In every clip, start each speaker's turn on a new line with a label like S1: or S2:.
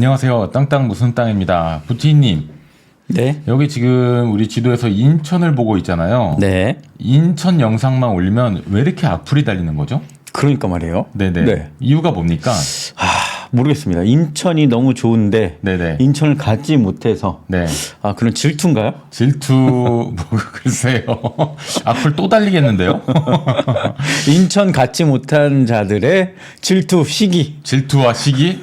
S1: 안녕하세요. 땅땅 무슨 땅입니다. 부티님,
S2: 네.
S1: 여기 지금 우리 지도에서 인천을 보고 있잖아요.
S2: 네.
S1: 인천 영상만 올리면 왜 이렇게 악플이 달리는 거죠?
S2: 그러니까 말이에요.
S1: 네네.
S2: 네.
S1: 이유가 뭡니까?
S2: 아, 모르겠습니다. 인천이 너무 좋은데
S1: 네네.
S2: 인천을 가지 못해서
S1: 네.
S2: 아, 그런 질투인가요?
S1: 질투, 뭐, 글쎄요. 악플 또 달리겠는데요?
S2: 인천 갖지 못한 자들의 질투, 시기.
S1: 질투와 시기?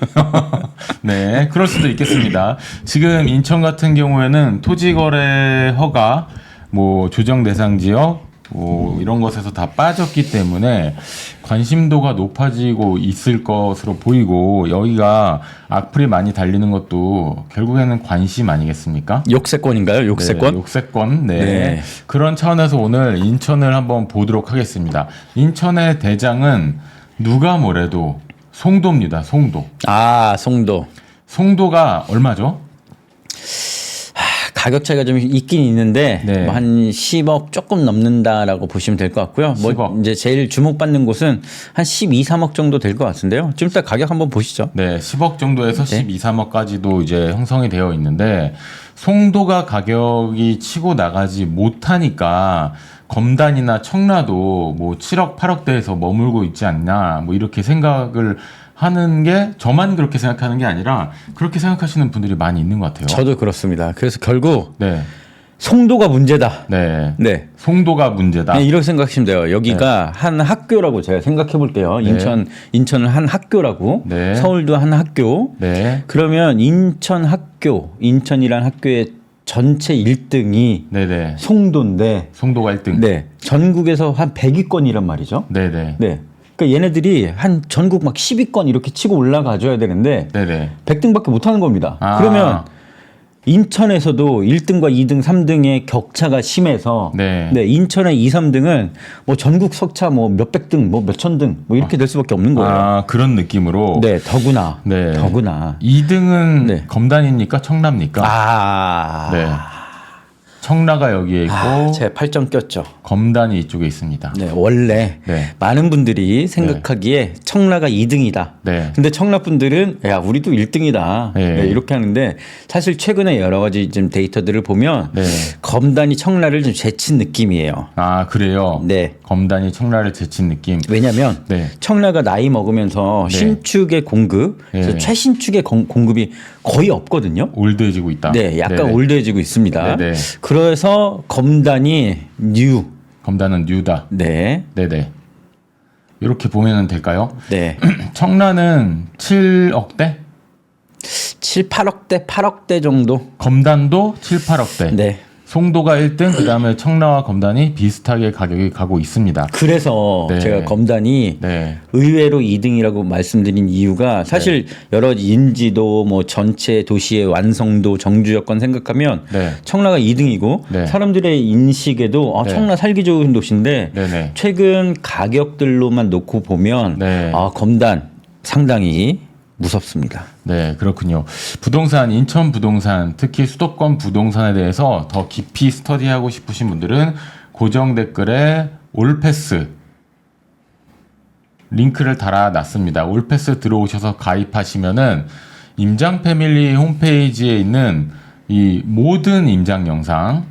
S1: 네, 그럴 수도 있겠습니다. 지금 인천 같은 경우에는 토지 거래 허가, 뭐 조정 대상 지역, 뭐 이런 것에서 다 빠졌기 때문에 관심도가 높아지고 있을 것으로 보이고 여기가 악플이 많이 달리는 것도 결국에는 관심 아니겠습니까?
S2: 욕세권인가요? 욕세권?
S1: 네, 욕세권. 네.
S2: 네.
S1: 그런 차원에서 오늘 인천을 한번 보도록 하겠습니다. 인천의 대장은 누가 뭐래도 송도입니다. 송도.
S2: 아, 송도.
S1: 송도가 얼마죠?
S2: 가격 차이가 좀 있긴 있는데
S1: 네.
S2: 뭐 한 10억 조금 넘는다라고 보시면 될 것 같고요. 뭐
S1: 10억.
S2: 이제 제일 주목받는 곳은 한 12, 3억 정도 될 것 같은데요. 좀 이따 가격 한번 보시죠.
S1: 네, 10억 정도에서
S2: 네.
S1: 12, 3억까지도 이제 형성이 되어 있는데 송도가 가격이 치고 나가지 못하니까 검단이나 청라도 뭐 7억, 8억대에서 머물고 있지 않나 뭐 이렇게 생각을 하는 게 저만 그렇게 생각하는 게 아니라 그렇게 생각하시는 분들이 많이 있는 것 같아요.
S2: 저도 그렇습니다. 그래서 결국
S1: 네,
S2: 송도가 문제다.
S1: 네,
S2: 네.
S1: 송도가 문제다.
S2: 네, 이렇게 생각하시면 돼요. 여기가 한 학교라고 제가 생각해 볼게요. 인천 인천은 한 학교라고.
S1: 네.
S2: 서울도 한 학교.
S1: 네,
S2: 그러면 인천 학교, 인천이란 학교의 전체 1등이
S1: 네, 네.
S2: 송도인데
S1: 송도가 1등.
S2: 네. 전국에서 한 100위권이란 말이죠.
S1: 네, 네,
S2: 네. 그러니까 얘네들이 한 전국 막 10위권 이렇게 치고 올라가 줘야 되는데
S1: 네, 네.
S2: 100등밖에 못 하는 겁니다.
S1: 아.
S2: 그러면 인천에서도 1등과 2등, 3등의 격차가 심해서
S1: 네.
S2: 인천의 2, 3등은 뭐 전국 석차 뭐 몇백 등, 뭐 몇천 등, 뭐 이렇게 될 수밖에 없는 거예요.
S1: 아 그런 느낌으로.
S2: 네, 더구나.
S1: 네.
S2: 더구나.
S1: 2등은
S2: 네.
S1: 검단입니까? 청라입니까?
S2: 아.
S1: 네. 청라가 여기에 있고
S2: 아, 제 8점 꼈죠.
S1: 검단이 이쪽에 있습니다.
S2: 네, 원래
S1: 네.
S2: 많은 분들이 생각하기에 청라가 2등이다.
S1: 네.
S2: 근데 청라 분들은 야 우리도 1등이다.
S1: 네.
S2: 이렇게 하는데 사실 최근에 여러 가지 좀 데이터들을 보면
S1: 네.
S2: 검단이 청라를 좀 제친 느낌이에요.
S1: 아 그래요.
S2: 네.
S1: 검단이 청라를 제친 느낌.
S2: 왜냐하면
S1: 네.
S2: 청라가 나이 먹으면서
S1: 네.
S2: 신축의 공급,
S1: 네.
S2: 최신축의 공, 공급이 거의 없거든요.
S1: 올드해지고 있다.
S2: 네, 약간
S1: 네네.
S2: 올드해지고 있습니다.
S1: 네네.
S2: 그래서 검단이 뉴.
S1: 검단은 뉴다.
S2: 네,
S1: 네네. 이렇게 보면 될까요?
S2: 네.
S1: 청라는 7억대,
S2: 7, 8억대, 8억대 정도.
S1: 검단도 7, 8억대.
S2: 네.
S1: 송도가 1등, 그 다음에 청라와 검단이 비슷하게 가격이 가고 있습니다.
S2: 그래서
S1: 네.
S2: 제가 검단이
S1: 네.
S2: 의외로 2등이라고 말씀드린 이유가 사실 여러 인지도 뭐 전체 도시의 완성도 정주 여건 생각하면
S1: 네.
S2: 청라가 2등이고
S1: 네.
S2: 사람들의 인식에도 아,
S1: 네.
S2: 청라 살기 좋은 도시인데
S1: 네네.
S2: 최근 가격들로만 놓고 보면
S1: 네.
S2: 아, 검단 상당히 무섭습니다.
S1: 네, 그렇군요. 부동산, 인천 부동산, 특히 수도권 부동산에 대해서 더 깊이 스터디하고 싶으신 분들은 고정 댓글에 올패스 링크를 달아놨습니다. 올패스 들어오셔서 가입하시면은 임장 패밀리 홈페이지에 있는 이 모든 임장 영상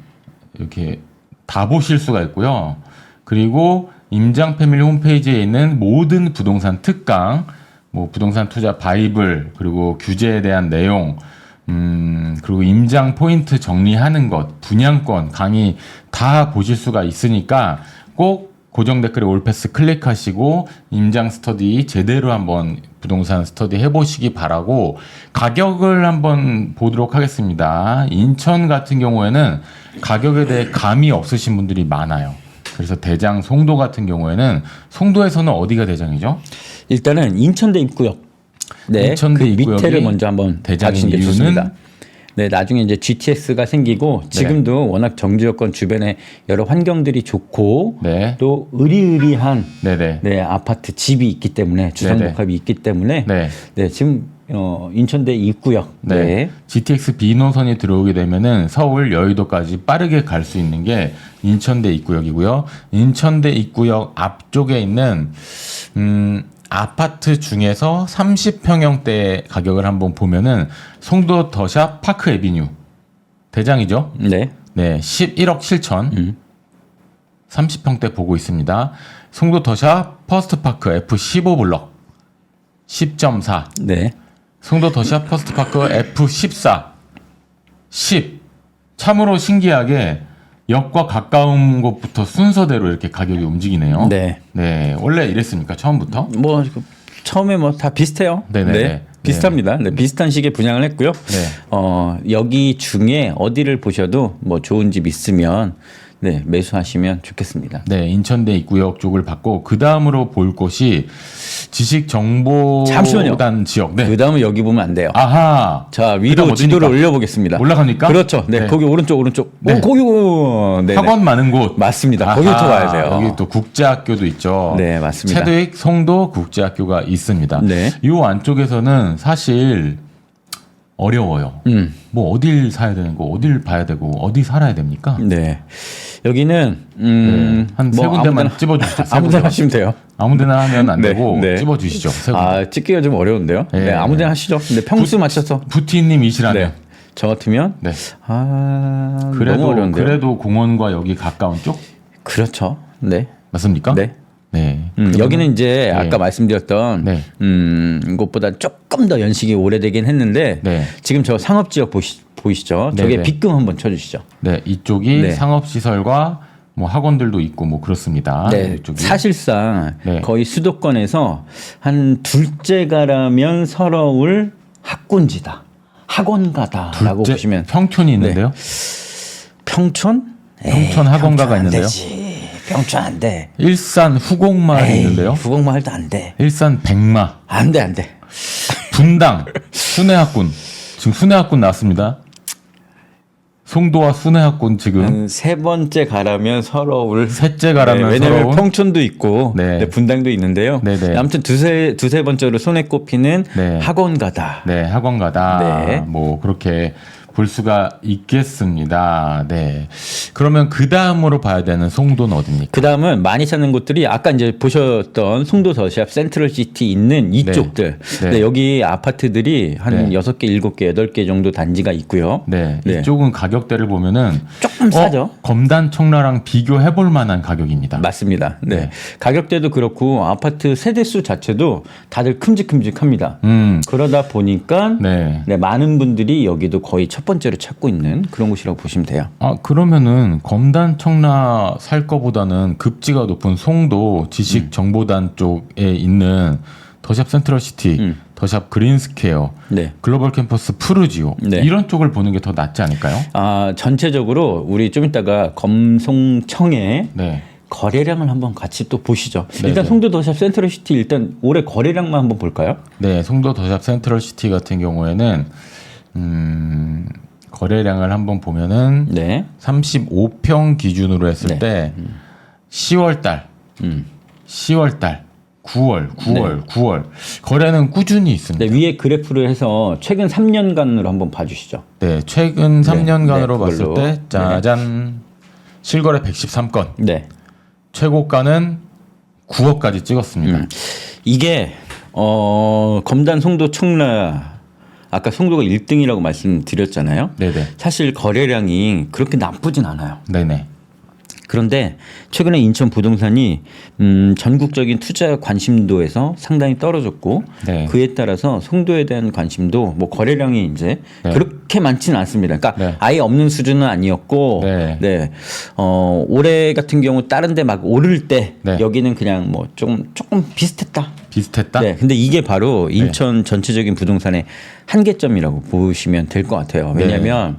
S1: 이렇게 다 보실 수가 있고요. 그리고 임장 패밀리 홈페이지에 있는 모든 부동산 특강, 뭐 부동산 투자 바이블, 그리고 규제에 대한 내용, 음, 그리고 임장 포인트 정리하는 것, 분양권 강의 다 보실 수가 있으니까 꼭 고정 댓글에 올패스 클릭하시고 임장 스터디 제대로 한번 부동산 스터디 해보시기 바라고 가격을 한번 보도록 하겠습니다. 인천 같은 경우에는 가격에 대해 감이 없으신 분들이 많아요. 그래서 대장 송도 같은 경우에는 송도에서는 어디가 대장이죠?
S2: 일단은 인천대 입구역. 네,
S1: 인천대
S2: 그
S1: 입구역이
S2: 밑에를 먼저 한번
S1: 대장인 이유는?
S2: 좋습니다. 네, 나중에 이제 GTX가 생기고
S1: 네.
S2: 지금도 워낙 정주 여건 주변에 여러 환경들이 좋고
S1: 네.
S2: 또 의리의리한
S1: 네네.
S2: 네, 아파트 집이 있기 때문에 주상복합이 있기 때문에
S1: 네.
S2: 네, 지금 어, 인천대 입구역.
S1: 네.
S2: 네.
S1: GTX B 노선이 들어오게 되면은 서울 여의도까지 빠르게 갈 수 있는 게 인천대 입구역이고요. 인천대 입구역 앞쪽에 있는 음 아파트 중에서 30평형대 가격을 한번 보면은 송도 더샵 파크 에비뉴 대장이죠.
S2: 네.
S1: 네, 11억 7천.
S2: 음.
S1: 30평대 보고 있습니다. 송도 더샵 퍼스트 파크 F15 블럭 10.4.
S2: 네.
S1: 송도 더샵 퍼스트 파크 F14 10. 참으로 신기하게 역과 가까운 곳부터 순서대로 이렇게 가격이 움직이네요.
S2: 네.
S1: 네, 원래 이랬습니까? 처음부터?
S2: 뭐 처음에 뭐 다 비슷해요.
S1: 네네네.
S2: 네. 비슷합니다. 네, 비슷한 식의 분양을 했고요.
S1: 네.
S2: 어, 여기 중에 어디를 보셔도 뭐 좋은 집 있으면 네, 매수하시면 좋겠습니다.
S1: 네, 인천대 입구역 쪽을 받고 그 다음으로 볼 곳이 지식 정보단
S2: 잠시만요.
S1: 지역. 네.
S2: 그 다음에 여기 보면 안 돼요.
S1: 아하.
S2: 자, 위로? 지도를 올려 보겠습니다.
S1: 올라갑니까?
S2: 그렇죠. 네,
S1: 네.
S2: 거기 오른쪽 오른쪽.
S1: 네.
S2: 오, 거기 오, 네.
S1: 학원 많은 곳.
S2: 맞습니다. 거기부터 가야 돼요.
S1: 여기 또 국제학교도 있죠.
S2: 네, 맞습니다.
S1: 체드윅 송도 국제학교가 있습니다.
S2: 네.
S1: 이 안쪽에서는 사실 어려워요.
S2: 음.
S1: 뭐 어딜 사야 되는 거, 어딜 봐야 되고, 어디 살아야 됩니까?
S2: 네. 여기는 음,
S1: 네, 한세
S2: 뭐
S1: 군데만
S2: 아무데나-
S1: 찝어주시죠. 세
S2: 아무데나. 하시면 돼요.
S1: 아무데나 하면 안
S2: 네,
S1: 되고
S2: 네.
S1: 찝어주시죠.
S2: 아, 찍기가 좀 어려운데요. 네,
S1: 네.
S2: 아무데나 하시죠. 근데 평수 맞춰서.
S1: 부티님이시라면.
S2: 네. 저 같으면
S1: 네.
S2: 아,
S1: 그래도. 그래도 공원과 여기 가까운 쪽
S2: 그렇죠. 네.
S1: 맞습니까?
S2: 네.
S1: 네.
S2: 음, 여기는 이제
S1: 네.
S2: 아까 말씀드렸던
S1: 네.
S2: 음, 이것보다 조금 더 연식이 오래되긴 했는데
S1: 네.
S2: 지금 저 상업 지역 보시, 보이시죠?
S1: 네,
S2: 저게
S1: 네.
S2: 빗금 한번 쳐주시죠.
S1: 네, 이쪽이
S2: 네.
S1: 상업 시설과 뭐 학원들도 있고 뭐 그렇습니다.
S2: 네,
S1: 이쪽이.
S2: 사실상
S1: 네.
S2: 거의 수도권에서 한 둘째가라면 서러울 학군지다. 학원가다라고
S1: 둘째
S2: 보시면
S1: 평촌이 있는데요.
S2: 평촌?
S1: 평촌 학원가가
S2: 안
S1: 있는데요.
S2: 되지. 평촌 안 돼.
S1: 일산 후곡마을이
S2: 에이,
S1: 있는데요.
S2: 후곡마을도 안 돼.
S1: 일산 백마,
S2: 안 돼, 안 돼.
S1: 분당, 순회학군. 지금 순회학군 나왔습니다. 송도와 순회학군 지금
S2: 한세 번째 가라면 서러울.
S1: 셋째 가라면
S2: 네, 왜냐면
S1: 서러운.
S2: 평촌도 있고
S1: 네.
S2: 네, 분당도 있는데요.
S1: 네네.
S2: 아무튼 두세 두세 번째로 손에 꼽히는
S1: 네.
S2: 학원가다.
S1: 네, 학원가다.
S2: 네.
S1: 뭐 그렇게 볼 수가 있겠습니다. 네. 그러면 그 다음으로 봐야 되는 송도는 어디입니까?
S2: 그 다음은 많이 찾는 곳들이 아까 이제 보셨던 송도 더샵 센트럴 시티 있는 이쪽들.
S1: 네.
S2: 네. 여기 아파트들이 한
S1: 네.
S2: 여섯 개 일곱 개 여덟 개 정도 단지가 있고요.
S1: 네,
S2: 네.
S1: 이쪽은 가격대를 보면은
S2: 조금 싸죠.
S1: 어, 검단 청라랑 비교해 볼 만한 가격입니다.
S2: 맞습니다. 네.
S1: 네.
S2: 가격대도 그렇고 아파트 세대 수 자체도 다들 큼직큼직합니다.
S1: 음,
S2: 그러다 보니까
S1: 네.
S2: 네, 많은 분들이 여기도 거의 첫 번째로 찾고 있는 그런 곳이라고 보시면 돼요.
S1: 아 그러면은 검단 청라 살 거보다는 급지가 높은 송도
S2: 음.
S1: 지식 정보단 쪽에 있는 더샵 센트럴 시티,
S2: 음.
S1: 더샵 그린스퀘어,
S2: 네.
S1: 글로벌 캠퍼스 푸르지오
S2: 네.
S1: 이런 쪽을 보는 게 더 낫지 않을까요?
S2: 아, 전체적으로 우리 좀 이따가 검송청의
S1: 네.
S2: 거래량을 한번 같이 또 보시죠.
S1: 네,
S2: 일단
S1: 네.
S2: 송도 더샵 센트럴 시티 일단 올해 거래량만 한번 볼까요?
S1: 네, 송도 더샵 센트럴 시티 같은 경우에는 음, 거래량을 한번 보면은
S2: 네.
S1: 35평 기준으로 했을
S2: 네.
S1: 때 10월 달,
S2: 음.
S1: 10월 달, 9월, 9월, 9월 거래는 꾸준히 있습니다.
S2: 네, 위에 그래프를 해서 최근 3년간으로 한번 봐주시죠.
S1: 네, 최근 3년간으로
S2: 네,
S1: 봤을. 때 짜잔 실거래 113건,
S2: 네.
S1: 최고가는 9억까지 찍었습니다.
S2: 음. 이게 어, 검단 송도 청라 아까 송도가 1등이라고 말씀드렸잖아요.
S1: 네네,
S2: 사실 거래량이 그렇게 나쁘진 않아요.
S1: 네네,
S2: 그런데 최근에 인천 부동산이 음, 전국적인 투자 관심도에서 상당히 떨어졌고
S1: 네.
S2: 그에 따라서 송도에 대한 관심도 뭐 거래량이 이제
S1: 네.
S2: 그렇게 많지는 않습니다. 그러니까
S1: 네.
S2: 아예 없는 수준은 아니었고
S1: 네.
S2: 네. 어, 올해 같은 경우 다른 데 막 오를 때
S1: 네.
S2: 여기는 그냥 뭐 조금 조금 비슷했다.
S1: 비슷했다.
S2: 네. 근데 이게 바로
S1: 네.
S2: 인천 전체적인 부동산의 한계점이라고 보시면 될 것 같아요.
S1: 네.
S2: 왜냐하면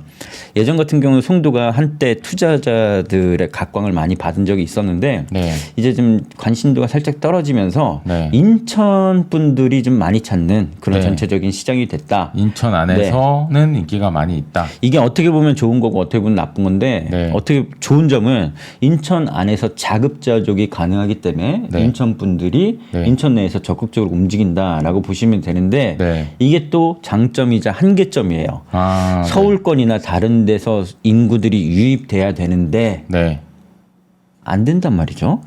S2: 예전 같은 경우 송도가 한때 투자자들의 각광을 많이 받은 적이 있었는데
S1: 네.
S2: 이제 좀 관심도가 살짝 떨어지면서
S1: 네.
S2: 인천 분들이 좀 많이 찾는 그런
S1: 네.
S2: 전체적인 시장이 됐다.
S1: 인천 안에서는 인기가 많이 있다.
S2: 이게 어떻게 보면 좋은 거고 어떻게 보면 나쁜 건데
S1: 네.
S2: 어떻게 좋은 점은 인천 안에서 자급자족이 가능하기 때문에
S1: 네.
S2: 인천 분들이
S1: 네.
S2: 인천 내에서 적극적으로 움직인다라고 보시면 되는데
S1: 네.
S2: 이게 또 장점이자 한계점이에요.
S1: 아,
S2: 서울권이나 다른 데서 인구들이 유입돼야 되는데
S1: 네.
S2: 안 된단 말이죠.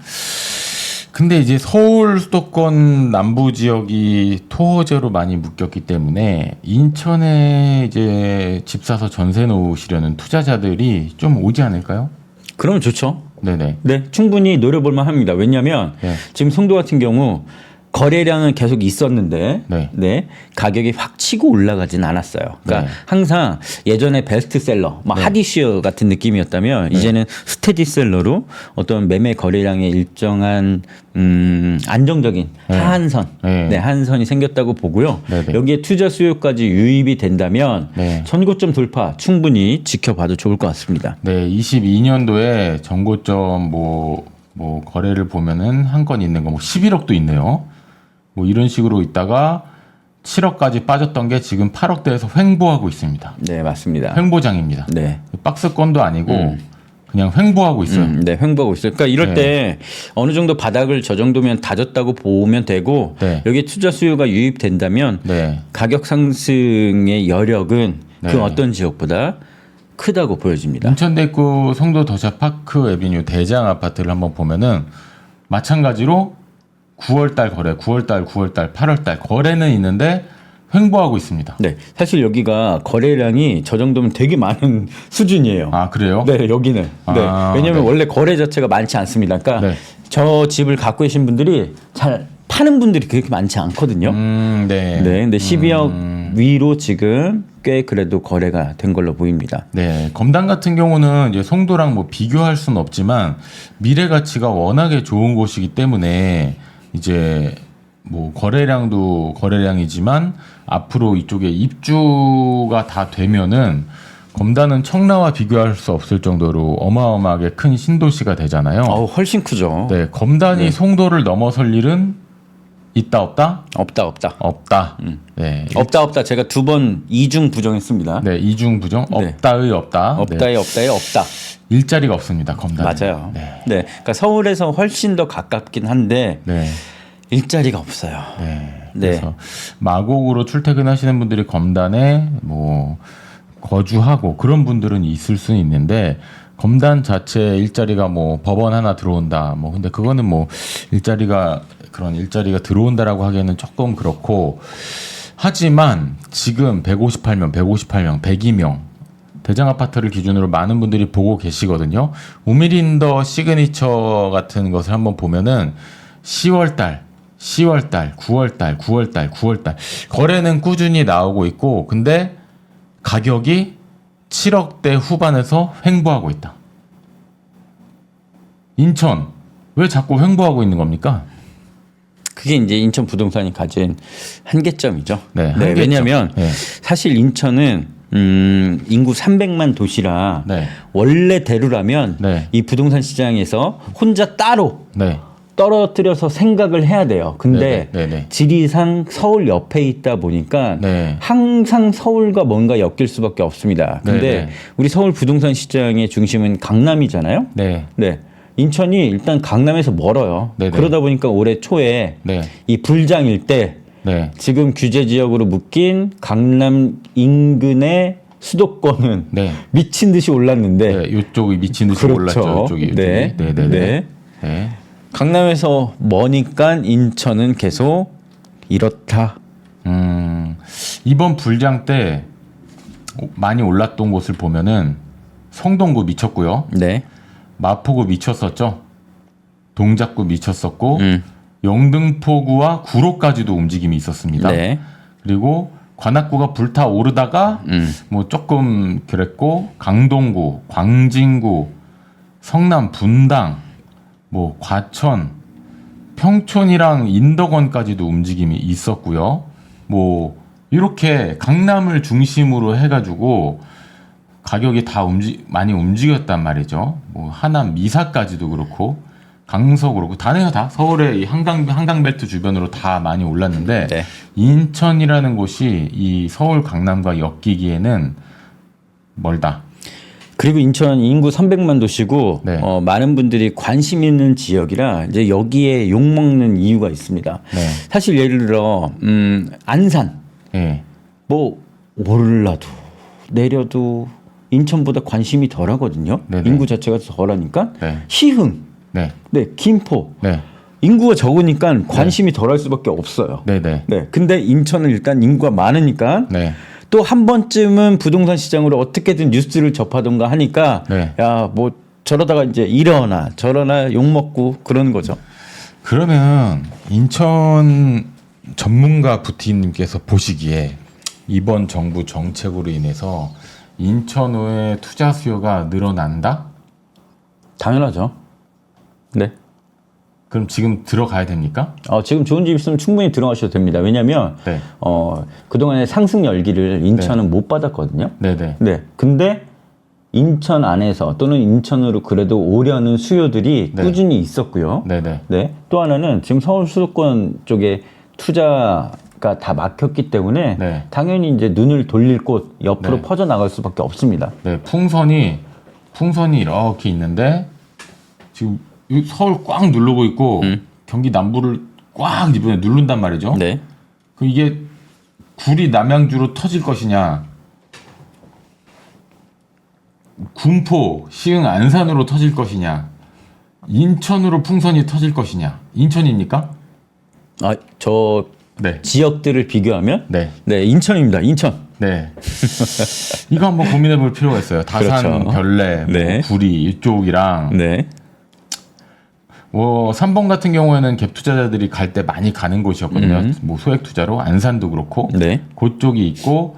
S1: 근데 이제 서울 수도권 남부 지역이 토호제로 많이 묶였기 때문에 인천에 이제 집 사서 전세 놓으시려는 투자자들이 좀 오지 않을까요?
S2: 그러면 좋죠.
S1: 네네.
S2: 네, 충분히 노려볼 만 합니다. 왜냐하면
S1: 네.
S2: 지금 송도 같은 경우 거래량은 계속 있었는데
S1: 네.
S2: 네. 가격이 확 치고 올라가진 않았어요. 그러니까
S1: 네.
S2: 항상 예전에 베스트셀러, 뭐 핫이슈 같은 느낌이었다면 이제는 스테디셀러로 어떤 매매 거래량의 일정한 음, 안정적인
S1: 네.
S2: 하한선,
S1: 네.
S2: 네. 하한선이 생겼다고 보고요.
S1: 네, 네.
S2: 여기에 투자 수요까지 유입이 된다면
S1: 네.
S2: 전고점 돌파 충분히 지켜봐도 좋을 것 같습니다.
S1: 네, 22년도에 전고점 뭐, 뭐 거래를 보면은 한 건 있는 거 뭐 11억도 있네요. 뭐 이런 식으로 있다가 7억까지 빠졌던 게 지금 8억대에서 횡보하고 있습니다.
S2: 네, 맞습니다.
S1: 횡보장입니다.
S2: 네.
S1: 박스권도 아니고 그냥 횡보하고 있어요.
S2: 음, 네, 횡보하고 있어요. 그러니까 이럴
S1: 네.
S2: 때 어느 정도 바닥을 저 정도면 다졌다고 보면 되고
S1: 네.
S2: 여기 투자 수요가 유입된다면
S1: 네.
S2: 가격 상승의 여력은
S1: 네.
S2: 그 어떤 지역보다 크다고 보여집니다.
S1: 인천대구 송도 더샤파크 에비뉴 대장 아파트를 한번 보면은 마찬가지로 9월달 거래, 9월달, 9월달, 8월달 거래는 있는데 횡보하고 있습니다.
S2: 네, 사실 여기가 거래량이 저 정도면 되게 많은 수준이에요.
S1: 아 그래요?
S2: 네, 여기는.
S1: 아,
S2: 네. 왜냐하면
S1: 네.
S2: 원래 거래 자체가 많지 않습니다. 그러니까
S1: 네.
S2: 저 집을 갖고 계신 분들이 잘 파는 분들이 그렇게 많지 않거든요.
S1: 음, 네.
S2: 네, 근데 12억 위로 지금 꽤 그래도 거래가 된 걸로 보입니다.
S1: 네, 검단 같은 경우는 이제 송도랑 뭐 비교할 수는 없지만 미래 가치가 워낙에 좋은 곳이기 때문에 이제 뭐 거래량도 거래량이지만 앞으로 이쪽에 입주가 다 되면은 검단은 청라와 비교할 수 없을 정도로 어마어마하게 큰 신도시가 되잖아요.
S2: 어우, 훨씬 크죠.
S1: 네, 검단이 송도를 넘어설 일은 있다 없다?
S2: 없다, 없다.
S1: 없다. 네.
S2: 없다, 없다. 제가 두 번 이중 부정했습니다.
S1: 네, 이중 부정
S2: 네.
S1: 없다의 없다. 네.
S2: 없다에 없다에 없다.
S1: 일자리가 없습니다. 검단.
S2: 맞아요.
S1: 네.
S2: 네. 그러니까 서울에서 훨씬 더 가깝긴 한데
S1: 네.
S2: 일자리가 없어요.
S1: 네.
S2: 네.
S1: 그래서 마곡으로 출퇴근하시는 분들이 검단에 뭐 거주하고 그런 분들은 있을 수는 있는데 검단 자체 일자리가 뭐 법원 하나 들어온다. 뭐 근데 그거는 뭐 일자리가 그런 일자리가 들어온다라고 하기에는 조금 그렇고 하지만 지금 158명, 158명, 102명 대장 아파트를 기준으로 많은 분들이 보고 계시거든요. 우미린더 시그니처 같은 것을 한번 보면은 10월 달, 10월 달, 9월 달, 9월 달, 9월 달 거래는 꾸준히 나오고 있고 근데 가격이 7억대 후반에서 횡보하고 있다. 인천 왜 자꾸 횡보하고 있는 겁니까?
S2: 그게 이제 인천 부동산이 가진 한계점이죠.
S1: 네, 한계점.
S2: 왜냐하면
S1: 네.
S2: 사실 인천은 음, 인구 300만 도시라
S1: 네.
S2: 원래 대로라면
S1: 네.
S2: 이 부동산 시장에서 혼자 따로
S1: 네.
S2: 떨어뜨려서 생각을 해야 돼요. 근데
S1: 네네, 네네.
S2: 지리상 서울 옆에 있다 보니까
S1: 네.
S2: 항상 서울과 뭔가 엮일 수밖에 없습니다. 근데
S1: 네네.
S2: 우리 서울 부동산 시장의 중심은 강남이잖아요.
S1: 네.
S2: 네. 인천이 일단 강남에서 멀어요.
S1: 네네.
S2: 그러다 보니까 올해 초에
S1: 네.
S2: 이 불장일 때
S1: 네.
S2: 지금 규제 지역으로 묶인 강남 인근의 수도권은
S1: 네.
S2: 미친 듯이 올랐는데
S1: 네. 이쪽이 미친 듯이
S2: 그렇죠.
S1: 올랐죠. 이쪽이. 이쪽이.
S2: 네.
S1: 네. 네.
S2: 네.
S1: 네. 네.
S2: 강남에서 머니까 인천은 계속 이렇다.
S1: 음, 이번 불장 때 많이 올랐던 곳을 보면은 성동구 미쳤고요.
S2: 네.
S1: 마포구 미쳤었죠. 동작구 미쳤었고
S2: 음.
S1: 영등포구와 구로까지도 움직임이 있었습니다.
S2: 네.
S1: 그리고 관악구가 불타 오르다가
S2: 음.
S1: 뭐 조금 그랬고 강동구, 광진구, 성남 분당, 뭐 과천, 평촌이랑 인덕원까지도 움직임이 있었고요. 뭐 이렇게 강남을 중심으로 해가지고 가격이 다 움직 많이 움직였단 말이죠. 뭐 하남 미사까지도 그렇고 강서 그렇고 다네요 다 서울의 이 한강 한강 벨트 주변으로 다 많이 올랐는데
S2: 네.
S1: 인천이라는 곳이 이 서울 강남과 엮이기에는 멀다.
S2: 그리고 인천 인구 300만 도시고
S1: 네.
S2: 어, 많은 분들이 관심 있는 지역이라 이제 여기에 욕 먹는 이유가 있습니다.
S1: 네.
S2: 사실 예를 들어 음, 안산
S1: 예.
S2: 뭐 올라도 내려도 인천보다 관심이 덜하거든요.
S1: 네네.
S2: 인구 자체가 덜하니까
S1: 네.
S2: 시흥,
S1: 네.
S2: 네 김포
S1: 네.
S2: 인구가 적으니까 관심이 덜할 수밖에 없어요.
S1: 네네.
S2: 네. 근데 인천은 일단 인구가 많으니까
S1: 네.
S2: 또 한 번쯤은 부동산 시장으로 어떻게든 뉴스를 접하던가 하니까
S1: 네.
S2: 야뭐 저러다가 이제 이러나 저러나 욕 먹고 그러는 거죠.
S1: 그러면 인천 전문가 부티님께서 보시기에 이번 정부 정책으로 인해서 인천의 투자 수요가 늘어난다?
S2: 당연하죠. 네.
S1: 그럼 지금 들어가야 됩니까?
S2: 어, 지금 좋은 집 있으면 충분히 들어가셔도 됩니다. 왜냐하면
S1: 네.
S2: 어, 그동안의 상승 열기를 인천은 못 받았거든요.
S1: 네네.
S2: 네. 근데 인천 안에서 또는 인천으로 그래도 오려는 수요들이
S1: 네.
S2: 꾸준히 있었고요.
S1: 네네.
S2: 네. 또 하나는 지금 서울 수도권 쪽에 투자 가다 막혔기 때문에
S1: 네.
S2: 당연히 이제 눈을 돌릴 곳 옆으로
S1: 네.
S2: 퍼져 나갈 수밖에 없습니다.
S1: 네, 풍선이 풍선이 이렇게 있는데 지금 이 서울 꽉 누르고 있고 경기 남부를 꽉 이번에 누른단 말이죠.
S2: 네.
S1: 그 이게 구리 남양주로 터질 것이냐, 군포 시흥 안산으로 터질 것이냐, 인천으로 풍선이 터질 것이냐, 인천입니까?
S2: 아, 저
S1: 네,
S2: 지역들을 비교하면
S1: 네,
S2: 네, 인천입니다. 인천.
S1: 네. 이거 한번 고민해 볼 필요가 있어요. 다산,
S2: 그렇죠.
S1: 별내, 뭐
S2: 네.
S1: 구리 이쪽이랑
S2: 네.
S1: 뭐 3번 같은 경우에는 갭 투자자들이 갈 때 많이 가는 곳이었거든요. 뭐 소액 투자로 안산도 그렇고
S2: 네.
S1: 그쪽이 있고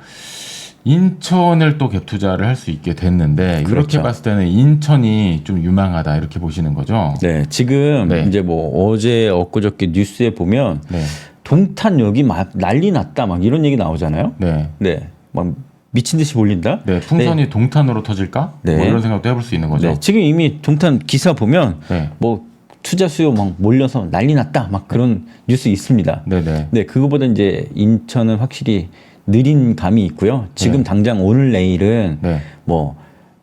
S1: 인천을 또 갭 투자를 할 수 있게 됐는데 이렇게
S2: 그렇죠.
S1: 봤을 때는 인천이 좀 유망하다 이렇게 보시는 거죠.
S2: 네. 지금
S1: 네.
S2: 이제 뭐 어제 엊그저께 뉴스에 보면
S1: 네,
S2: 동탄 여기 막 난리 났다 막 이런 얘기 나오잖아요.
S1: 네,
S2: 네. 막 미친 듯이 몰린다.
S1: 네. 풍선이 동탄으로 터질까?
S2: 네.
S1: 뭐 이런 생각도 해볼 수 있는 거죠.
S2: 네. 지금 이미 동탄 기사 보면
S1: 네,
S2: 뭐 투자 수요 막 몰려서 난리 났다 막 그런 뉴스 있습니다.
S1: 네, 네,
S2: 네, 그거보다 이제 인천은 확실히 느린 감이 있고요. 지금 당장 오늘 내일은
S1: 네,
S2: 뭐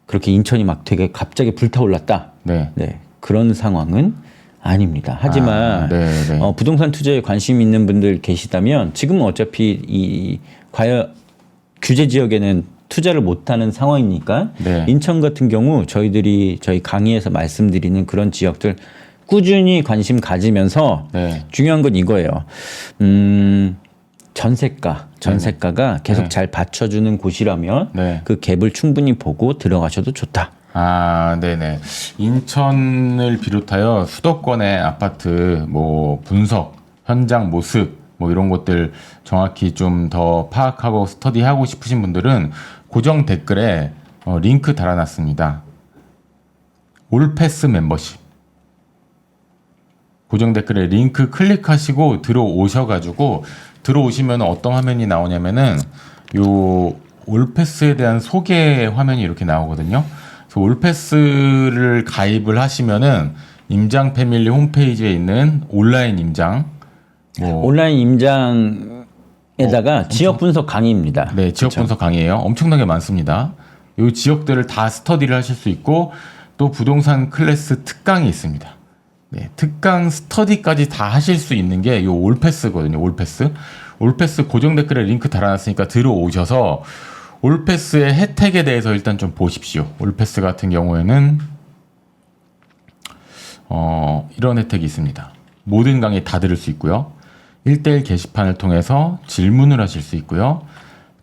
S2: 그렇게 인천이 막 되게 갑자기 불타올랐다.
S1: 네,
S2: 네, 그런 상황은 아닙니다. 하지만
S1: 아, 네, 네.
S2: 어, 부동산 투자에 관심 있는 분들 계시다면 지금은 어차피 이 과연 규제 지역에는 투자를 못하는 상황이니까
S1: 네.
S2: 인천 같은 경우 저희들이 저희 강의에서 말씀드리는 그런 지역들 꾸준히 관심 가지면서
S1: 네.
S2: 중요한 건 이거예요. 음, 전세가, 전세가가 계속
S1: 네.
S2: 잘 받쳐주는 곳이라면
S1: 네.
S2: 그 갭을 충분히 보고 들어가셔도 좋다.
S1: 아, 네네. 인천을 비롯하여 수도권의 아파트 뭐 분석, 현장 모습 뭐 이런 것들 정확히 좀 더 파악하고 스터디하고 싶으신 분들은 고정 댓글에 어, 링크 달아놨습니다. 올패스 멤버십. 고정 댓글에 링크 클릭하시고 들어오셔가지고 들어오시면 어떤 화면이 나오냐면은 요 올패스에 대한 소개 화면이 이렇게 나오거든요. 그래서 올패스를 가입을 하시면은 임장 패밀리 홈페이지에 있는 온라인 임장 뭐
S2: 온라인 임장에다가 지역 분석 강의입니다.
S1: 네, 지역 분석 강의예요. 엄청나게 많습니다. 이 지역들을 다 스터디를 하실 수 있고 또 부동산 클래스 특강이 있습니다. 네, 특강 스터디까지 다 하실 수 있는 게 이 올패스거든요. 올패스. 올패스 고정 댓글에 링크 달아놨으니까 들어오셔서 올패스의 혜택에 대해서 일단 좀 보십시오. 올패스 같은 경우에는 어, 이런 혜택이 있습니다. 모든 강의 다 들을 수 있고요. 1대1 게시판을 통해서 질문을 하실 수 있고요.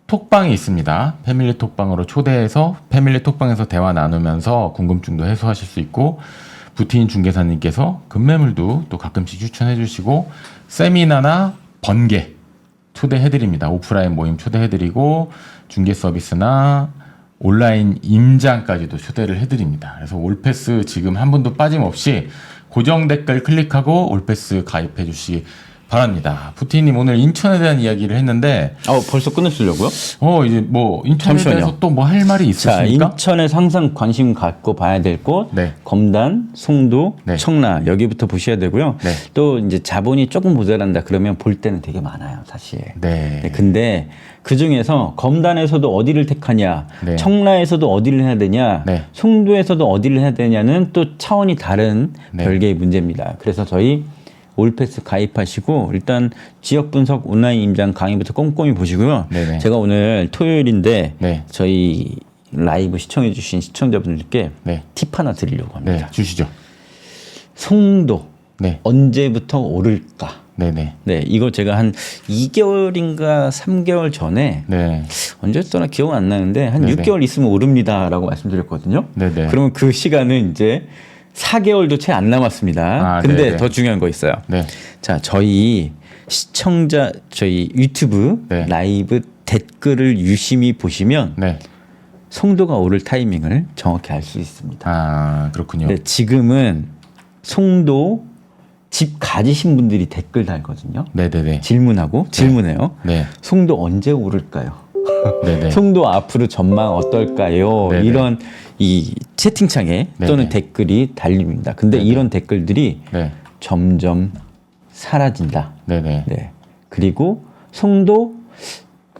S1: 톡방이 있습니다. 패밀리 톡방으로 초대해서 패밀리 톡방에서 대화 나누면서 궁금증도 해소하실 수 있고 부티인 중개사님께서 급매물도 또 가끔씩 추천해 주시고 세미나나 번개 초대해 드립니다. 오프라인 모임 초대해 드리고 중개 서비스나 온라인 임장까지도 초대를 해 드립니다. 그래서 올패스 지금 한 분도 빠짐없이 고정 댓글 클릭하고 올패스 가입해 주시기 바랍니다. 부티님 오늘 인천에 대한 이야기를 했는데
S2: 어, 벌써 끝내시려고요?
S1: 어 이제 뭐 인천에
S2: 잠시만요.
S1: 대해서 또 뭐 할 말이
S2: 자,
S1: 있으십니까?
S2: 인천에 항상 관심 갖고 봐야 될 곳,
S1: 네.
S2: 검단, 송도,
S1: 네.
S2: 청라 여기부터 보셔야 되고요.
S1: 네.
S2: 또 이제 자본이 조금 모자란다 그러면 볼 때는 되게 많아요, 사실.
S1: 네.
S2: 네, 근데 그 중에서 검단에서도 어디를 택하냐,
S1: 네.
S2: 청라에서도 어디를 해야 되냐,
S1: 네.
S2: 송도에서도 어디를 해야 되냐는 또 차원이 다른
S1: 네.
S2: 별개의 문제입니다. 그래서 저희 올패스 가입하시고 일단 지역 분석 온라인 임장 강의부터 꼼꼼히 보시고요.
S1: 네네.
S2: 제가 오늘 토요일인데
S1: 네.
S2: 저희 라이브 시청해주신 시청자분들께
S1: 네.
S2: 팁 하나 드리려고 합니다.
S1: 네, 주시죠.
S2: 송도
S1: 네.
S2: 언제부터 오를까?
S1: 네네.
S2: 네, 이거 제가 한 2개월인가 3개월 전에
S1: 네.
S2: 언제였더나 기억 안 나는데 한
S1: 네네.
S2: 6개월 있으면 오릅니다라고 말씀드렸거든요.
S1: 네네.
S2: 그러면 그 시간은 이제 4개월도 채 안 남았습니다.
S1: 아,
S2: 근데
S1: 네네.
S2: 더 중요한 거 있어요.
S1: 네.
S2: 자, 저희 시청자 저희 유튜브
S1: 네.
S2: 라이브 댓글을 유심히 보시면
S1: 네.
S2: 송도가 오를 타이밍을 정확히 알 수 있습니다.
S1: 아, 그렇군요.
S2: 네, 지금은 송도 집 가지신 분들이 댓글 달거든요.
S1: 네네네.
S2: 질문하고 질문해요.
S1: 네.
S2: 송도 언제 오를까요?
S1: 네네.
S2: 송도 앞으로 전망 어떨까요?
S1: 네네.
S2: 이런 이 채팅창에 또는
S1: 네네.
S2: 댓글이 달립니다. 근데
S1: 네네.
S2: 이런 댓글들이
S1: 네.
S2: 점점 사라진다.
S1: 네네.
S2: 네. 그리고 송도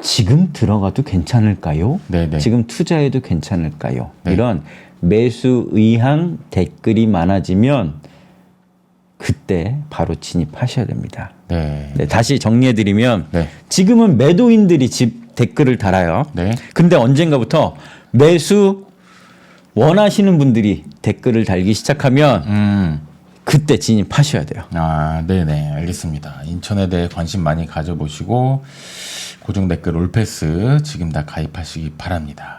S2: 지금 들어가도 괜찮을까요?
S1: 네네.
S2: 지금 투자해도 괜찮을까요?
S1: 네.
S2: 이런 매수 의향 댓글이 많아지면 그때 바로 진입하셔야 됩니다.
S1: 네.
S2: 네, 다시 정리해드리면
S1: 네.
S2: 지금은 매도인들이 집 댓글을 달아요.
S1: 네.
S2: 근데 언젠가부터 매수 원하시는 분들이 댓글을 달기 시작하면
S1: 음.
S2: 그때 진입하셔야 돼요.
S1: 아, 네네. 알겠습니다. 인천에 대해 관심 많이 가져보시고, 고정 댓글 올패스 지금 다 가입하시기 바랍니다.